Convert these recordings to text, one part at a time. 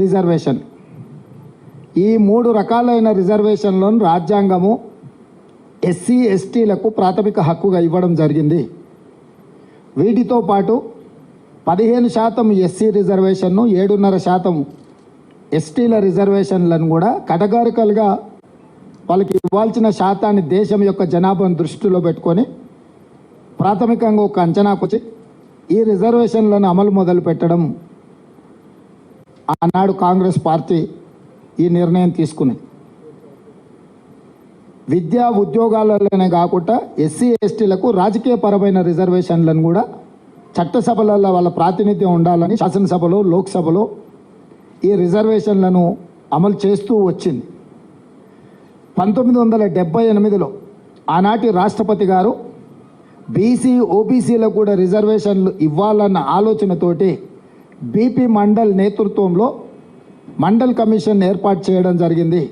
Reservation. ఈ మూడు రకాలైన రిజర్వేషన్లను రాజ్యాంగము ఎస్సీ ఎస్టీలకు ప్రాథమిక హక్కుగా ఇవ్వడం జరిగింది. వీటితో పాటు పదిహేను శాతం ఎస్సీ రిజర్వేషన్ను ఏడున్నర శాతం ఎస్టీల రిజర్వేషన్లను కూడా కటగారికలుగా వాళ్ళకి ఇవ్వాల్సిన శాతాన్ని దేశం యొక్క జనాభాను దృష్టిలో పెట్టుకొని ప్రాథమికంగా ఒక అంచనాకు వచ్చి ఈ రిజర్వేషన్లను అమలు మొదలు పెట్టడం ఆనాడు కాంగ్రెస్ పార్టీ ఈ నిర్ణయం తీసుకుని విద్యా ఉద్యోగాలలోనే కాకుండా ఎస్సీ ఎస్టీలకు రాజకీయపరమైన రిజర్వేషన్లను కూడా చట్టసభలలో వాళ్ళ ప్రాతినిధ్యం ఉండాలని శాసనసభలో లోక్సభలో ఈ రిజర్వేషన్లను అమలు చేస్తూ వచ్చింది. పంతొమ్మిది వందల డెబ్బై ఎనిమిదిలో ఆనాటి రాష్ట్రపతి గారు బీసీ ఓబీసీలకు కూడా రిజర్వేషన్లు ఇవ్వాలన్న ఆలోచనతోటి బీపీ మండల్ నేతృత్వంలో మండల్ కమిషన్ ఏర్పాటు చేయడం జరిగింది.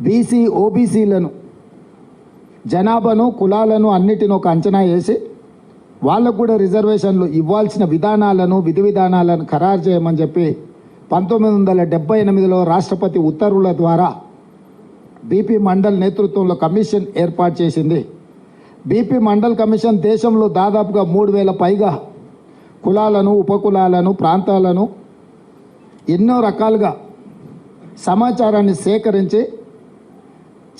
బీసీ ఓబీసీలను జనాభాను కులాలను అన్నిటిని ఒక అంచనా వేసి వాళ్ళకు కూడా రిజర్వేషన్లు ఇవ్వాల్సిన విధానాలను విధి విధానాలను ఖరారు చేయమని చెప్పి పంతొమ్మిది వందల డెబ్బై ఎనిమిదిలో రాష్ట్రపతి ఉత్తర్వుల ద్వారా బీపీ మండల్ నేతృత్వంలో కమిషన్ ఏర్పాటు చేసింది. బీపీ మండల్ కమిషన్ దేశంలో దాదాపుగా మూడు వేల పైగా కులాలను ఉపకులాలను ప్రాంతాలను ఎన్నో రకాలుగా సమాచారాన్ని సేకరించి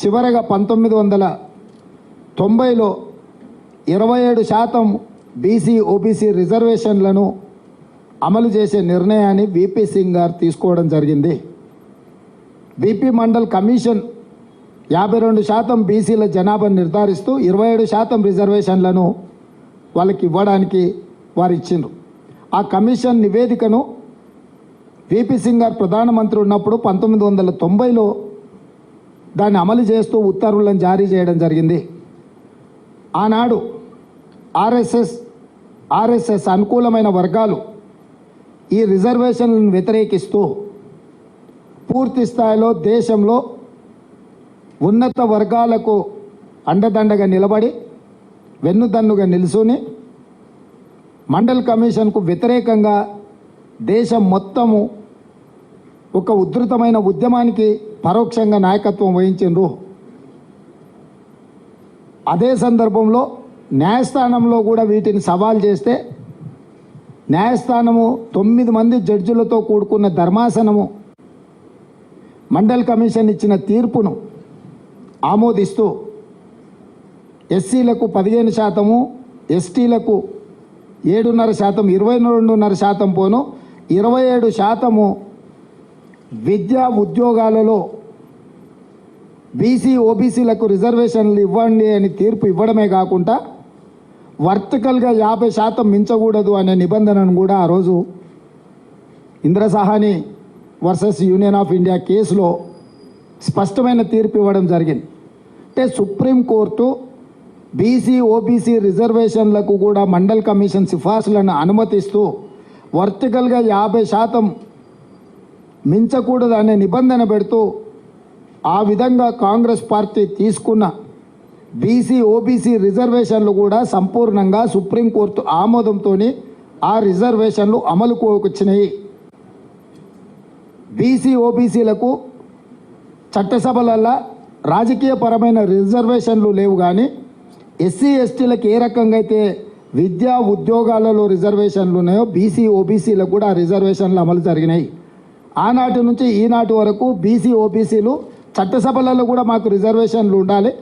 చివరగా పంతొమ్మిది వందల తొంభైలో ఇరవై ఏడు శాతం బీసీ ఓబీసీ రిజర్వేషన్లను అమలు చేసే నిర్ణయాన్ని విపి సింగ్ గారు తీసుకోవడం జరిగింది. బీపీ మండల్ కమిషన్ యాభై రెండు శాతం బీసీల జనాభా నిర్ధారిస్తూ ఇరవై ఏడు శాతం రిజర్వేషన్లను వాళ్ళకి ఇవ్వడానికి వారు ఇచ్చిండ్రు. ఆ కమిషన్ నివేదికను విపి సింగ్ గారు ప్రధానమంత్రి ఉన్నప్పుడు పంతొమ్మిది వందల తొంభైలో దాన్ని అమలు చేస్తూ ఉత్తర్వులను జారీ చేయడం జరిగింది. ఆనాడు ఆర్ఎస్ఎస్ ఆర్ఎస్ఎస్ అనుకూలమైన వర్గాలు ఈ రిజర్వేషన్లను వ్యతిరేకిస్తూ పూర్తి స్థాయిలో దేశంలో ఉన్నత వర్గాలకు అండదండగా నిలబడి వెన్నుదన్నుగా నిలుచుని మండల్ కమిషన్కు వ్యతిరేకంగా దేశం మొత్తము ఒక ఉధృతమైన ఉద్యమానికి పరోక్షంగా నాయకత్వం వహించిండ్రు. అదే సందర్భంలో న్యాయస్థానంలో కూడా వీటిని సవాల్ చేస్తే న్యాయస్థానము తొమ్మిది మంది జడ్జిలతో కూడుకున్న ధర్మాసనము మండల్ కమిషన్ ఇచ్చిన తీర్పును ఆమోదిస్తూ ఎస్సీలకు పదిహేను శాతము ఎస్టీలకు ఏడున్నర శాతం ఇరవై రెండున్నర శాతం పోను. ఇరవై ఏడు శాతము విద్యా ఉద్యోగాలలో బీసీ ఓబీసీలకు రిజర్వేషన్లు ఇవ్వండి అని తీర్పు ఇవ్వడమే కాకుండా వర్టికల్గా యాభై శాతం మించకూడదు అనే నిబంధనను కూడా ఆ రోజు ఇంద్రసహాని వర్సెస్ యూనియన్ ఆఫ్ ఇండియా కేసులో స్పష్టమైన తీర్పు ఇవ్వడం జరిగింది. అంటే సుప్రీంకోర్టు బీసీ ఓబీసీ రిజర్వేషన్లకు కూడా మండల్ కమిషన్ సిఫార్సులను అనుమతిస్తూ వర్టికల్గా యాభై శాతం మించకూడదనే నిబంధన పెడుతూ ఆ విధంగా కాంగ్రెస్ పార్టీ తీసుకున్న బీసీ ఓబీసీ రిజర్వేషన్లు కూడా సంపూర్ణంగా సుప్రీంకోర్టు ఆమోదంతో ఆ రిజర్వేషన్లు అమలుకు వచ్చినాయి బీసీ ఓబీసీలకు చట్టసభలల్లో రాజకీయపరమైన రిజర్వేషన్లు లేవు కానీ ఎస్సీ ఎస్టీలకు ఏ రకంగా అయితే విద్యా ఉద్యోగాలలో రిజర్వేషన్లు ఉన్నాయో బీసీ ఓబీసీలకు కూడా రిజర్వేషన్లు అమలు జరిగినాయి. ఆనాటి నుంచి ఈనాటి వరకు బీసీ ఓబీసీలు చట్టసభలలో కూడా మాకు రిజర్వేషన్లు ఉండాలి.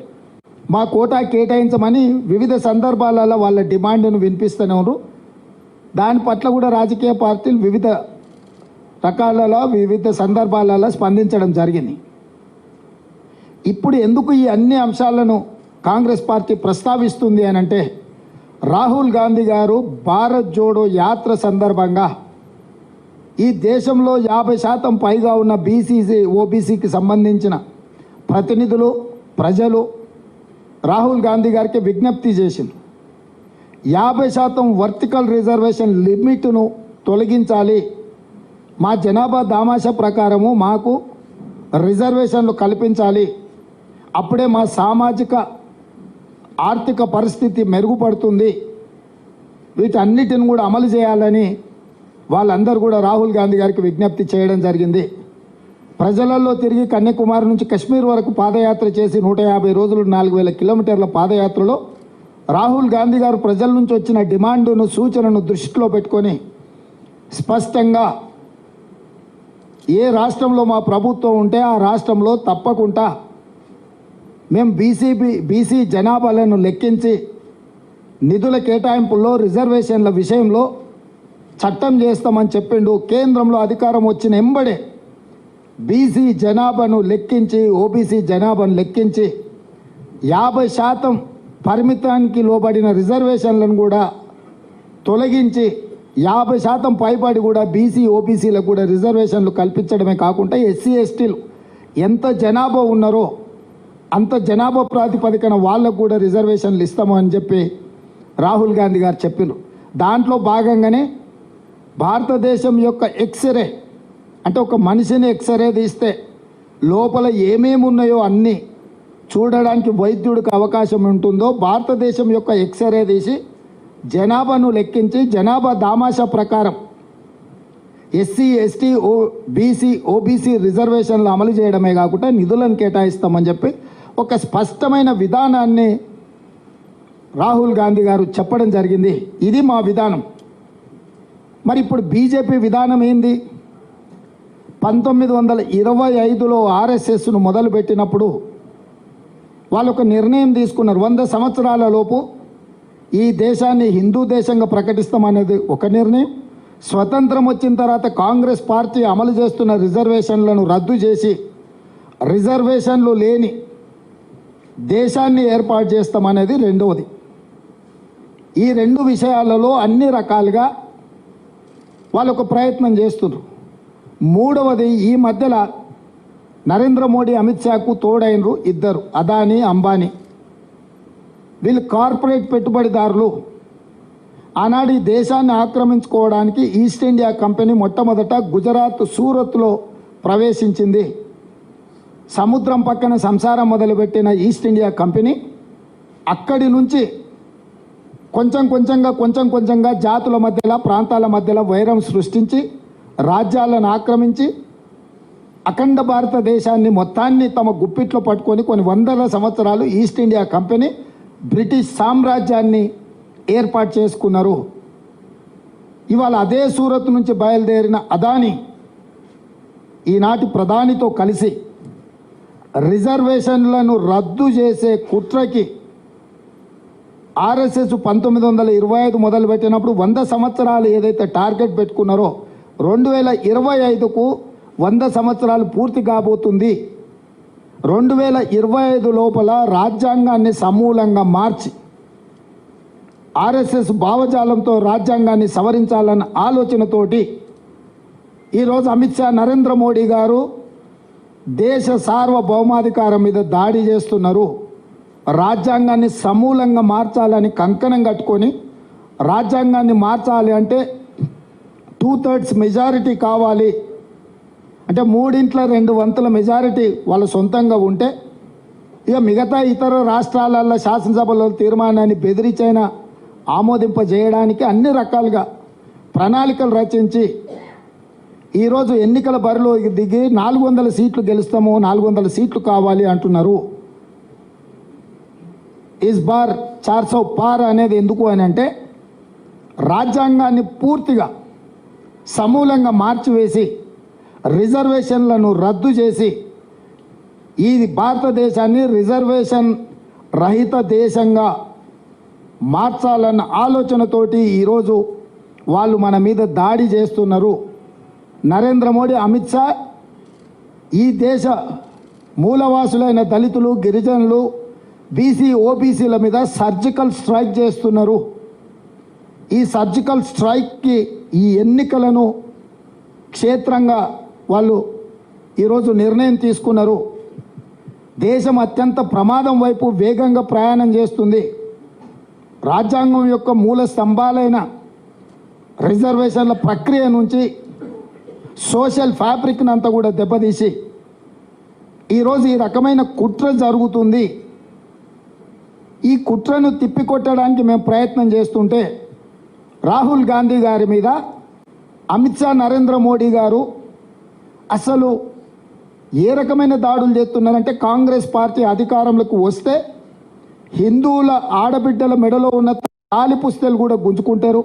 మా కోటా కేటాయించమని వివిధ సందర్భాలలో వాళ్ళ డిమాండ్ను వినిపిస్తూనే ఉన్నారు. దాని పట్ల కూడా రాజకీయ పార్టీలు వివిధ రకాలలో వివిధ సందర్భాలలో స్పందించడం జరిగింది. ఇప్పుడు ఎందుకు ఈ అన్ని అంశాలను కాంగ్రెస్ పార్టీ ప్రస్తావిస్తుంది అని అంటే రాహుల్ గాంధీ గారు భారత్ జోడో యాత్ర సందర్భంగా ఈ దేశంలో యాభై శాతం పైగా ఉన్న బీసీసీ ఓబీసీకి సంబంధించిన ప్రతినిధులు ప్రజలు రాహుల్ గాంధీ గారికి విజ్ఞప్తి చేసింది యాభై శాతం వర్టికల్ రిజర్వేషన్ లిమిట్ను తొలగించాలి. మా జనాభా దామాష ప్రకారము మాకు రిజర్వేషన్లు కల్పించాలి. అప్పుడే మా సామాజిక ఆర్థిక పరిస్థితి మెరుగుపడుతుంది. వీటన్నిటిని కూడా అమలు చేయాలని వాళ్ళందరూ కూడా రాహుల్ గాంధీ గారికి విజ్ఞప్తి చేయడం జరిగింది. ప్రజలలో తిరిగి కన్యాకుమారి నుంచి కశ్మీర్ వరకు పాదయాత్ర చేసి నూట యాభై రోజులు నాలుగు వేల కిలోమీటర్ల పాదయాత్రలో రాహుల్ గాంధీ గారు ప్రజల నుంచి వచ్చిన డిమాండును సూచనను దృష్టిలో పెట్టుకొని స్పష్టంగా ఏ రాష్ట్రంలో మా ప్రభుత్వం ఉంటే ఆ రాష్ట్రంలో తప్పకుండా మేము బీసీబీ బీసీ జనాభాలను లెక్కించి నిధుల కేటాయింపుల్లో రిజర్వేషన్ల విషయంలో చట్టం చేస్తామని చెప్పిండు. కేంద్రంలో అధికారం వచ్చిన ఎంబడే బీసీ జనాభాను లెక్కించి ఓబీసీ జనాభాను లెక్కించి యాభై శాతం పరిమితానికి లోబడిన రిజర్వేషన్లను కూడా తొలగించి యాభై శాతం పైబడి కూడా బీసీ ఓబీసీలకు కూడా రిజర్వేషన్లు కల్పించడమే కాకుండా ఎస్సీ ఎస్టీలు ఎంత జనాభా ఉన్నారో అంత జనాభా ప్రాతిపదికన వాళ్ళకు కూడా రిజర్వేషన్లు ఇస్తాము అని చెప్పి రాహుల్ గాంధీ గారు చెప్పారు దాంట్లో భాగంగానే భారతదేశం యొక్క ఎక్స్రే అంటే ఒక మనిషిని ఎక్స్రే తీస్తే లోపల ఏమేమి ఉన్నాయో అన్నీ చూడడానికి వైద్యుడికి అవకాశం ఉంటుందో భారతదేశం యొక్క ఎక్స్రే తీసి జనాభాను లెక్కించి జనాభా దామాషా ప్రకారం SC ST O BC OBC రిజర్వేషన్లు అమలు చేయడమే కాకుండా నిధులను కేటాయిస్తామని చెప్పి ఒక స్పష్టమైన విధానాన్ని రాహుల్ గాంధీ గారు చెప్పడం జరిగింది. ఇది మా విధానం. మరి ఇప్పుడు బీజేపీ విధానం ఏంది? పంతొమ్మిది వందల ఇరవై ఐదులో ఆర్ఎస్ఎస్ను మొదలుపెట్టినప్పుడు వాళ్ళు ఒక నిర్ణయం తీసుకున్నారు. వంద సంవత్సరాల లోపు ఈ దేశాన్ని హిందూ దేశంగా ప్రకటిస్తామనేది ఒక నిర్ణయం. స్వతంత్రం వచ్చిన తర్వాత కాంగ్రెస్ పార్టీ అమలు చేస్తున్న రిజర్వేషన్లను రద్దు చేసి రిజర్వేషన్లు లేని దేశాన్ని ఏర్పాటు చేస్తామనేది రెండవది. ఈ రెండు విషయాలలో అన్ని రకాలుగా వాళ్ళు ఒక ప్రయత్నం చేస్తున్నారు. మూడవది ఈ మధ్యలో నరేంద్ర మోడీ అమిత్ షాకు తోడైనరు ఇద్దరు అదానీ అంబానీ. వీళ్ళు కార్పొరేట్ పెట్టుబడిదారులు. ఆనాడు ఈ దేశాన్ని ఆక్రమించుకోవడానికి ఈస్ట్ ఇండియా కంపెనీ మొట్టమొదట గుజరాత్ సూరత్లో ప్రవేశించింది. సముద్రం పక్కన సంసారం మొదలుపెట్టిన ఈస్ట్ ఇండియా కంపెనీ అక్కడి నుంచి కొంచెం కొంచెంగా కొంచెం కొంచెంగా జాతుల మధ్యలో ప్రాంతాల మధ్యలో వైరం సృష్టించి రాజ్యాలను ఆక్రమించి అఖండ భారతదేశాన్ని మొత్తాన్ని తమ గుప్పిట్లో పట్టుకొని కొన్ని వందల సంవత్సరాలు ఈస్ట్ ఇండియా కంపెనీ బ్రిటిష్ సామ్రాజ్యాన్ని ఏర్పాటు చేసుకున్నారు. ఇవాళ అదే సూరత్ నుంచి బయలుదేరిన అదాని ఈనాటి ప్రధానితో కలిసి రిజర్వేషన్లను రద్దు చేసే కుట్రకి ఆర్ఎస్ఎస్ పంతొమ్మిది వందల ఇరవై ఐదు మొదలుపెట్టినప్పుడు వంద సంవత్సరాలు ఏదైతే టార్గెట్ పెట్టుకున్నారో రెండు వేల ఇరవై ఐదుకు వంద సంవత్సరాలు పూర్తి కాబోతుంది. రెండు వేల ఇరవై ఐదు లోపల రాజ్యాంగాన్ని సమూలంగా మార్చి ఆర్ఎస్ఎస్ భావజాలంతో రాజ్యాంగాన్ని సవరించాలన్న ఆలోచనతోటి ఈరోజు అమిత్ షా నరేంద్ర మోడీ గారు దేశ సార్వభౌమాధికారం మీద దాడి చేస్తున్నారు. రాజ్యాంగాన్ని సమూలంగా మార్చాలని కంకణం కట్టుకొని రాజ్యాంగాన్ని మార్చాలి అంటే టూ థర్డ్స్ మెజారిటీ కావాలి. అంటే మూడింట్ల రెండు వంతుల మెజారిటీ వాళ్ళ సొంతంగా ఉంటే ఇక మిగతా ఇతర రాష్ట్రాలలో శాసనసభలో తీర్మానాన్ని బెదిరించైనా ఆమోదింపజేయడానికి అన్ని రకాలుగా ప్రణాళికలు రచించి ఈరోజు ఎన్నికల బరిలో దిగి నాలుగు వందల సీట్లు గెలుస్తాము నాలుగు వందల సీట్లు కావాలి అంటున్నారు. ఇస్ బార్ చార్సో పార్ అనేది ఎందుకు అని అంటే రాజ్యాంగాన్ని పూర్తిగా సమూలంగా మార్చివేసి రిజర్వేషన్లను రద్దు చేసి ఈ భారతదేశాన్ని రిజర్వేషన్ రహిత దేశంగా మార్చాలన్న ఆలోచనతోటి ఈరోజు వాళ్ళు మన మీద దాడి చేస్తున్నారు. నరేంద్ర మోడీ అమిత్ షా ఈ దేశ మూలవాసులైన దళితులు గిరిజనులు బీసీ ఓబీసీల మీద సర్జికల్ స్ట్రైక్ చేస్తున్నారు. ఈ సర్జికల్ స్ట్రైక్కి ఈ ఎన్నికలను క్షేత్రంగా వాళ్ళు ఈరోజు నిర్ణయం తీసుకున్నారు. దేశం అత్యంత ప్రమాదం వైపు వేగంగా ప్రయాణం చేస్తుంది. రాజ్యాంగం యొక్క మూల స్తంభాలైన రిజర్వేషన్ల ప్రక్రియ నుంచి సోషల్ ఫ్యాబ్రిక్ని అంతా కూడా దెబ్బతీసి ఈరోజు ఈ రకమైన కుట్ర జరుగుతుంది. ఈ కుట్రను తిప్పికొట్టడానికి మేము ప్రయత్నం చేస్తుంటే రాహుల్ గాంధీ గారి మీద అమిత్ షా నరేంద్ర మోడీ గారు అసలు ఏ రకమైన దాడులు చేస్తున్నారంటే కాంగ్రెస్ పార్టీ అధికారంలోకి వస్తే హిందువుల ఆడబిడ్డల మెడలో ఉన్న తాలి పుస్తలు కూడా గుంజుకుంటారు.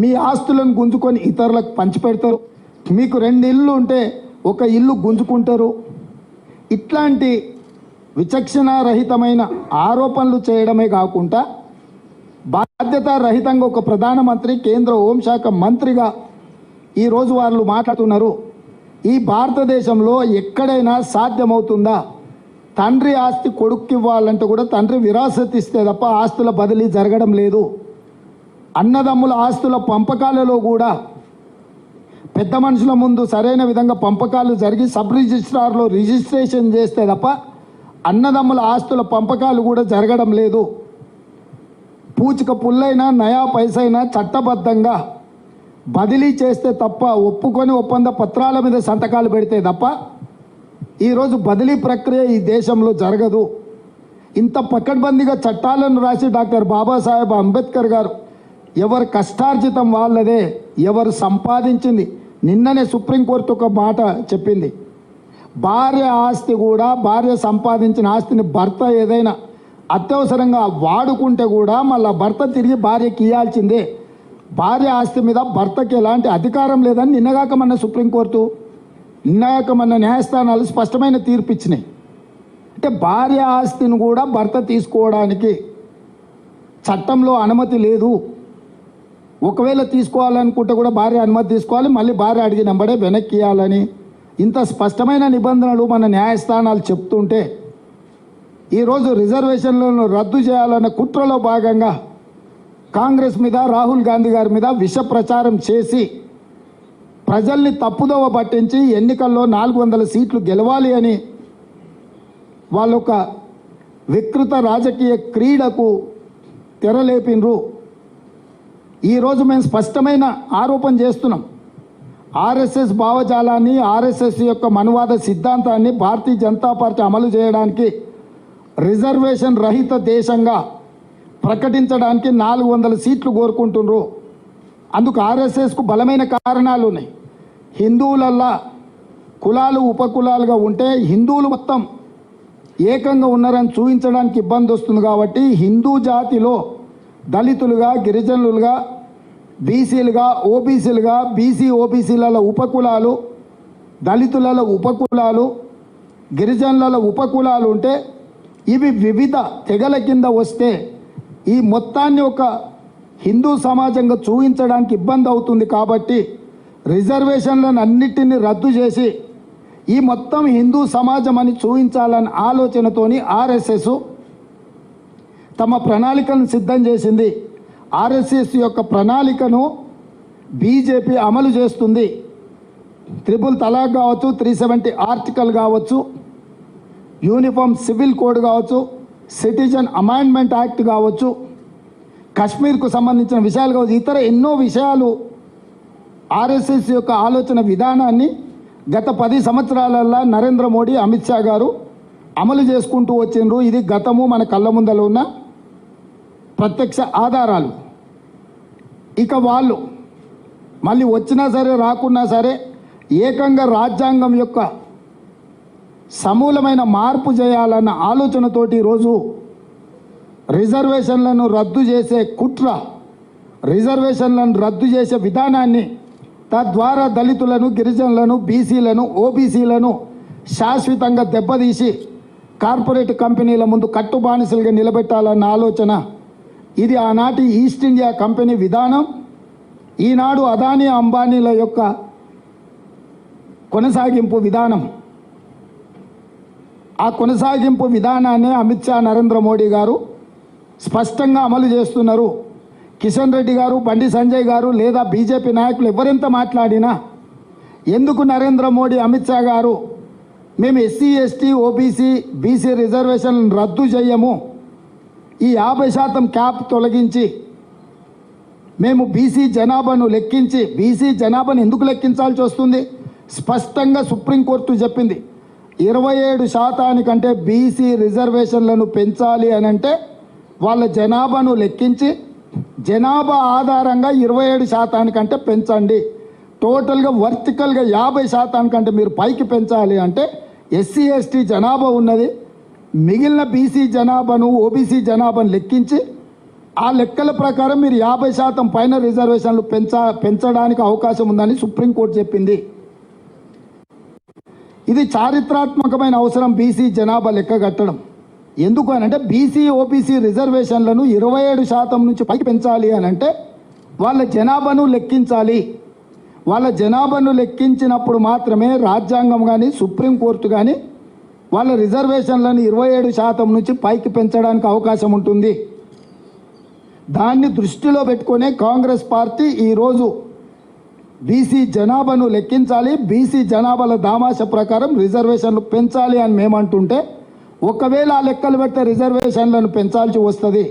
మీ ఆస్తులను గుంజుకొని ఇతరులకు పంచిపెడతారు. మీకు రెండు ఇల్లు ఉంటే ఒక ఇల్లు గుంజుకుంటారు. ఇట్లాంటి విచక్షణారహితమైన ఆరోపణలు చేయడమే కాకుండా బాధ్యతారహితంగా ఒక ప్రధానమంత్రి కేంద్ర హోంశాఖ మంత్రిగా ఈరోజు వాళ్ళు మాట్లాడుతున్నారు. ఈ భారతదేశంలో ఎక్కడైనా సాధ్యమవుతుందా? తండ్రి ఆస్తి కొడుక్కి ఇవ్వాలంటే కూడా తండ్రి విరాసత్ ఇస్తే తప్ప ఆస్తుల బదిలీ జరగడం లేదు. అన్నదమ్ముల ఆస్తుల పంపకాలలో కూడా పెద్ద మనుషుల ముందు సరైన విధంగా పంపకాలు జరిగి సబ్ రిజిస్ట్రార్లో రిజిస్ట్రేషన్ చేస్తే తప్ప అన్నదమ్ముల ఆస్తుల పంపకాలు కూడా జరగడం లేదు. పూచిక పుల్లైనా నయా పైసైనా చట్టబద్ధంగా బదిలీ చేస్తే తప్ప ఒప్పుకొని ఒప్పంద పత్రాల మీద సంతకాలు పెడితే తప్ప ఈరోజు బదిలీ ప్రక్రియ ఈ దేశంలో జరగదు. ఇంత పక్కడ్బందీగా చట్టాలను రాసి డాక్టర్ బాబాసాహెబ్ అంబేద్కర్ గారు ఎవరు కష్టార్జితం వాళ్ళదే ఎవరు సంపాదించింది నిన్ననే సుప్రీంకోర్టు ఒక మాట చెప్పింది. భార్య ఆస్తి కూడా భార్య సంపాదించిన ఆస్తిని భర్త ఏదైనా అత్యవసరంగా వాడుకుంటే కూడా మళ్ళీ భర్త తిరిగి భార్యకి ఇవ్వాల్సిందే భార్య ఆస్తి మీద భర్తకి ఎలాంటి అధికారం లేదని నిన్నగాక మన సుప్రీంకోర్టు నిన్నగాక మన న్యాయస్థానాలు స్పష్టమైన తీర్పు ఇచ్చినాయి అంటే భార్య ఆస్తిని కూడా భర్త తీసుకోవడానికి చట్టంలో అనుమతి లేదు. ఒకవేళ తీసుకోవాలనుకుంటే కూడా భార్య అనుమతి తీసుకోవాలి మళ్ళీ భార్య అడిగినంబడే వెనక్కి ఇవ్వాలని. ఇంత స్పష్టమైన నిబంధనలు మన న్యాయస్థానాలు చెప్తుంటే ఈరోజు రిజర్వేషన్లను రద్దు చేయాలన్న కుట్రలో భాగంగా కాంగ్రెస్ మీద రాహుల్ గాంధీ గారి మీద విష ప్రచారం చేసి ప్రజల్ని తప్పుదోవ పట్టించి ఎన్నికల్లో నాలుగు వందల సీట్లు గెలవాలి అని వాళ్ళొక వికృత రాజకీయ క్రీడకు తెరలేపినరు. ఈరోజు మేము స్పష్టమైన ఆరోపణ చేస్తున్నాం. ఆర్ఎస్ఎస్ భావజాలాన్ని ఆర్ఎస్ఎస్ యొక్క మనువాద సిద్ధాంతాన్ని భారతీయ జనతా పార్టీ అమలు చేయడానికి రిజర్వేషన్ రహిత దేశంగా ప్రకటించడానికి నాలుగు వందల సీట్లు కోరుకుంటున్నారు. అందుకు ఆర్ఎస్ఎస్కు బలమైన కారణాలు ఉన్నాయి. హిందువులల్లా కులాలు ఉపకులాలుగా ఉంటే హిందువులు మొత్తం ఏకంగా ఉన్నారని చూపించడానికి ఇబ్బంది వస్తుంది కాబట్టి హిందూ జాతిలో దళితులుగా గిరిజనులుగా బీసీలుగా ఓబీసీలుగా బీసీ ఓబీసీలలో ఉపకులాలు దళితులలో ఉపకులాలు గిరిజనులలో ఉపకులాలు ఉంటే ఇవి వివిధ తెగల కింద వస్తే ఈ మొత్తాన్ని ఒక హిందూ సమాజంగా చూపించడానికి ఇబ్బంది అవుతుంది కాబట్టి రిజర్వేషన్లను అన్నిటినీ రద్దు చేసి ఈ మొత్తం హిందూ సమాజం అని చూపించాలనే ఆలోచనతోని ఆర్ఎస్ఎస్ తమ ప్రణాళికను సిద్ధం చేసింది. ఆర్ఎస్ఎస్ యొక్క ప్రణాళికను బీజేపీ అమలు చేస్తుంది. త్రిపుల్ తలాక్ కావచ్చు త్రీ సెవెంటీ ఆర్టికల్ కావచ్చు యూనిఫామ్ సివిల్ కోడ్ కావచ్చు సిటిజన్ అమైండ్మెంట్ యాక్ట్ కావచ్చు కశ్మీర్కు సంబంధించిన విషయాలు కావచ్చు ఇతర ఎన్నో విషయాలు ఆర్ఎస్ఎస్ యొక్క ఆలోచన విధానాన్ని గత పది సంవత్సరాలల్లో నరేంద్ర మోడీ అమిత్ షా గారు అమలు చేసుకుంటూ వచ్చిండ్రు. ఇది గతము మన కళ్ళ ముందలో ఉన్న ప్రత్యక్ష ఆధారాలు. ఇక వాళ్ళు మళ్ళీ వచ్చినా సరే రాకున్నా సరే ఏకంగా రాజ్యాంగం యొక్క సమూలమైన మార్పు చేయాలన్న ఆలోచనతోటి ఈరోజు రిజర్వేషన్లను రద్దు చేసే కుట్ర రిజర్వేషన్లను రద్దు చేసే విధానాన్ని తద్వారా దళితులను గిరిజనులను బీసీలను ఓబీసీలను శాశ్వతంగా దెబ్బతీసి కార్పొరేట్ కంపెనీల ముందు కట్టుబానిసలుగా నిలబెట్టాలన్న ఆలోచన ఇది ఆనాటి ఈస్ట్ ఇండియా కంపెనీ విధానం. ఈనాడు అదానీ అంబానీల యొక్క కొనసాగింపు విధానం. ఆ కొనసాగింపు విధానాన్ని అమిత్ షా నరేంద్ర మోడీ గారు స్పష్టంగా అమలు చేస్తున్నారు. కిషన్ రెడ్డి గారు బండి సంజయ్ గారు లేదా బీజేపీ నాయకులు ఎవరెంత మాట్లాడినా ఎందుకు నరేంద్ర మోడీ అమిత్ షా గారు మేము SC ST OBC BC reservation రద్దు చేయము? ఈ యాభై శాతం క్యాప్ తొలగించి మేము బీసీ జనాభాను లెక్కించి బీసీ జనాభాను ఎందుకు లెక్కించాల్సి వస్తుంది? స్పష్టంగా సుప్రీంకోర్టు చెప్పింది. ఇరవై ఏడు శాతానికంటే బీసీ రిజర్వేషన్లను పెంచాలి అని అంటే వాళ్ళ జనాభాను లెక్కించి జనాభా ఆధారంగా ఇరవై ఏడు శాతానికంటే పెంచండి. టోటల్గా వర్టికల్గా యాభై శాతానికంటే మీరు పైకి పెంచాలి అంటే ఎస్సీ ఎస్టీ జనాభా ఉన్నది. మిగిలిన బీసీ జనాభాను ఓబీసీ జనాభాను లెక్కించి ఆ లెక్కల ప్రకారం మీరు యాభై శాతం పైన రిజర్వేషన్లు పెంచ పెంచడానికి అవకాశం ఉందని సుప్రీంకోర్టు చెప్పింది. ఇది చారిత్రాత్మకమైన అవసరం బీసీ జనాభా లెక్క కట్టడం. ఎందుకు అని అంటే బీసీ ఓబీసీ రిజర్వేషన్లను ఇరవై ఏడు శాతం నుంచి పైకి పెంచాలి అని అంటే వాళ్ళ జనాభాను లెక్కించాలి. వాళ్ళ జనాభాను లెక్కించినప్పుడు మాత్రమే రాజ్యాంగం కానీ సుప్రీంకోర్టు కానీ వాళ్ళ రిజర్వేషన్లను ఇరవై ఏడు శాతం నుంచి పైకి పెంచడానికి అవకాశం ఉంటుంది. దాన్ని దృష్టిలో పెట్టుకునే కాంగ్రెస్ పార్టీ ఈరోజు బీసీ జనాభాను లెక్కించాలి బీసీ జనాభాల దామాష ప్రకారం రిజర్వేషన్లు పెంచాలి అని మేమంటుంటే ఒకవేళ ఆ లెక్కలు పెడితే రిజర్వేషన్లను పెంచాల్సి వస్తుంది.